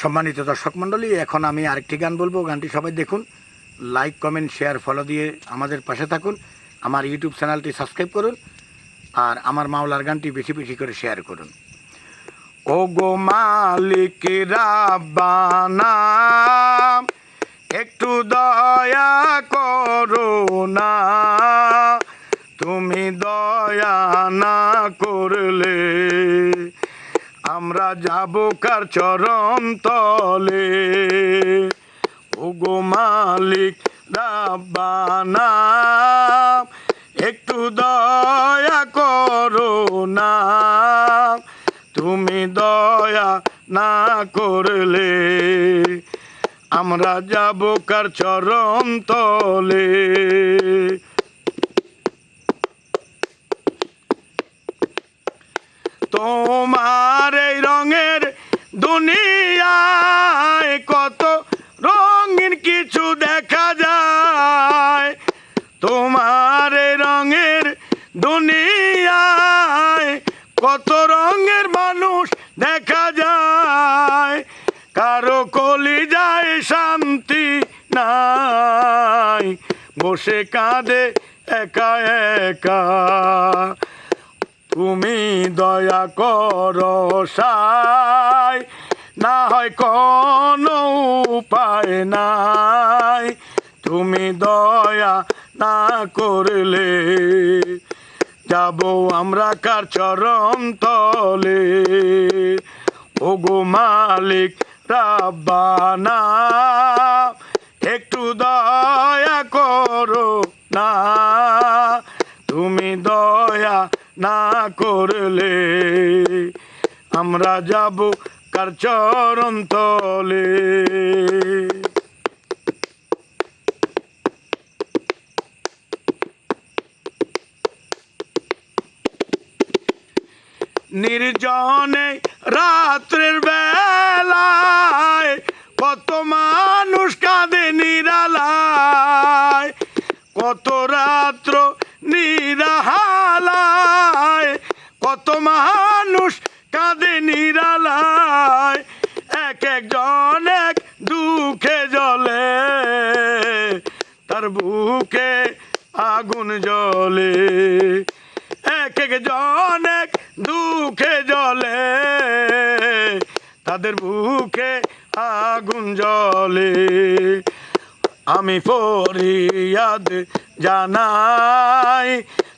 সম্মানিত দর্শক মণ্ডলী, এখন আমি আরেকটি গান বলব। গানটি সবাই দেখুন লাইক কমেন্ট শেয়ার ফলো দিয়ে আমাদের পাশে থাকুন, আমার ইউটিউব চ্যানেলটি সাবস্ক্রাইব করুন, আর আমার মাওলার গানটি বেশি বেশি করে শেয়ার করুন। ও গো মালিক একটু দয়া করো না। তুমি দয়া না করলে আমরা যাব কার চরণ তলে? ও গো মালিক, রাব্বানা, একটু দয়া করো না। তুমি দয়া না করলে আমরা যাব কার চরণ তলে? তোমার দুনিয়ায় কত রঙিন কিছু দেখা যায়। তোমার রঙের দুনিয়ায় কত রঙের মানুষ দেখা যায়। কারও কলি যায় শান্তি নাই, বসে কাঁদে একা একা। তুমি দয়া কর সাই না হয় কোনো উপায় নাই। তুমি দয়া না করলে যাব আমরা কার চরণ তলে। ওগো মালিক রাব্বানা, একটু দয়া করো না। তুমি দয়া না করলে আমরা যাব কার চরণ তলে। নির্জনে রাত্রের বেলায় কত মানুষ কাঁদে নিরালায় কত রাত্র নিরাহালায় নিরালায়, এক একজন এক দুঃখে জলে তার বুকে আগুন জ্বলে। এক একজন এক দুঃখে জলে তাদের বুকে আগুন জ্বলে। আমি ফরিয়াদ জানাই,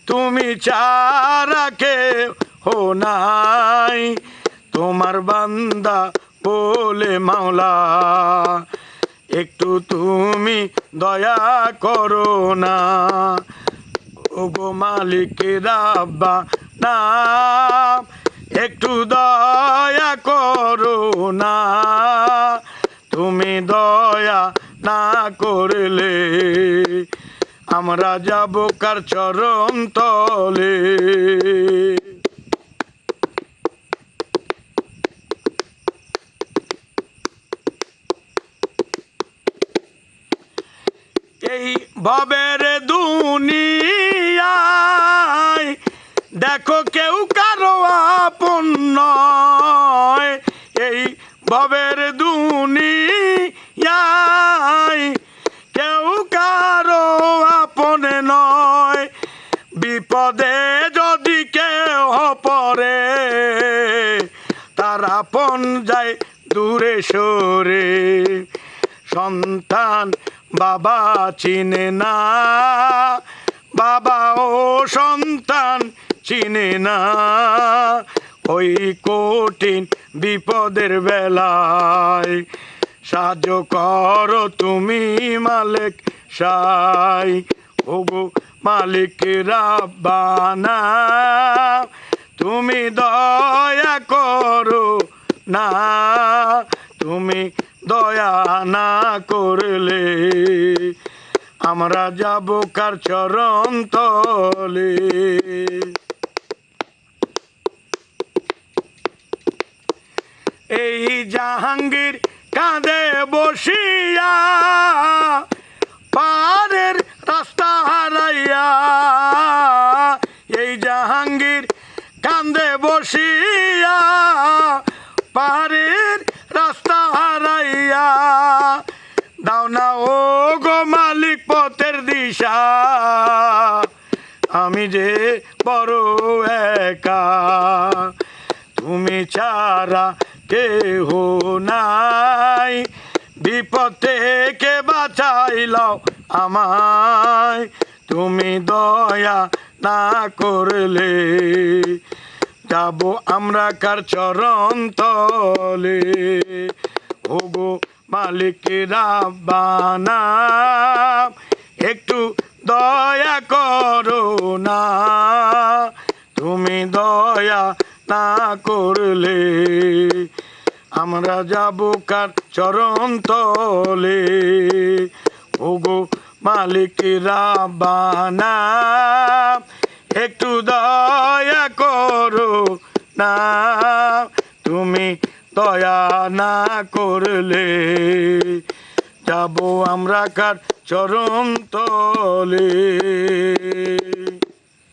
তুমি চারাকে হো নাই। তোমার বান্দা বলে মাওলা, একটু তুমি দয়া করো না। ওগো মালিক রাব্বা, না, একটু দয়া করো না। তুমি দয়া না করলে আমরা যাব কার চরণ তলে। এই ভবের দুনিয়ায় দেখো কেউ কারও আপন নয়। এই ভবের দুনিয়ায় কেউ কারও আপন নয়। বিপদে যদি কেউ পড়ে, তার আপন যায় দূরে সরে। সন্তান বাবা চিনে না। বাবা ও সন্তান চিনে না। ওই কঠিন বিপদের বেলায় সাহায্য করো তুমি মালিক সাই। ওগো মালিক রাব্বানা, তুমি দয়া করো না। তুমি দয়া না করলে আমরা যাব কার চরণ তলে। এই জাহাঙ্গীর কাঁধে বসিয়া পারের রাস্তা হারাইয়া এই জাহাঙ্গীর কান্দে বসিয়া পাহাড়ের রাস্তা হারাইয়া দাও না ও গো মালিক পথের দিশা আমি যে বড় একা, তুমি ছাড়া কেহ নাই। বিপদ থেকে বাঁচাইলাও আমায়, তুমি দয়া না করলে। যাব আমরা কার চরণ তলে ওগো মালিক রাব্বানা করলে আমরা যাব কার চরণ তলে। ওগো মালিক রাব্বানা একটু দয়া করো না, তুমি দয়া না করলে। যাব আমরা কার চরণ তলে।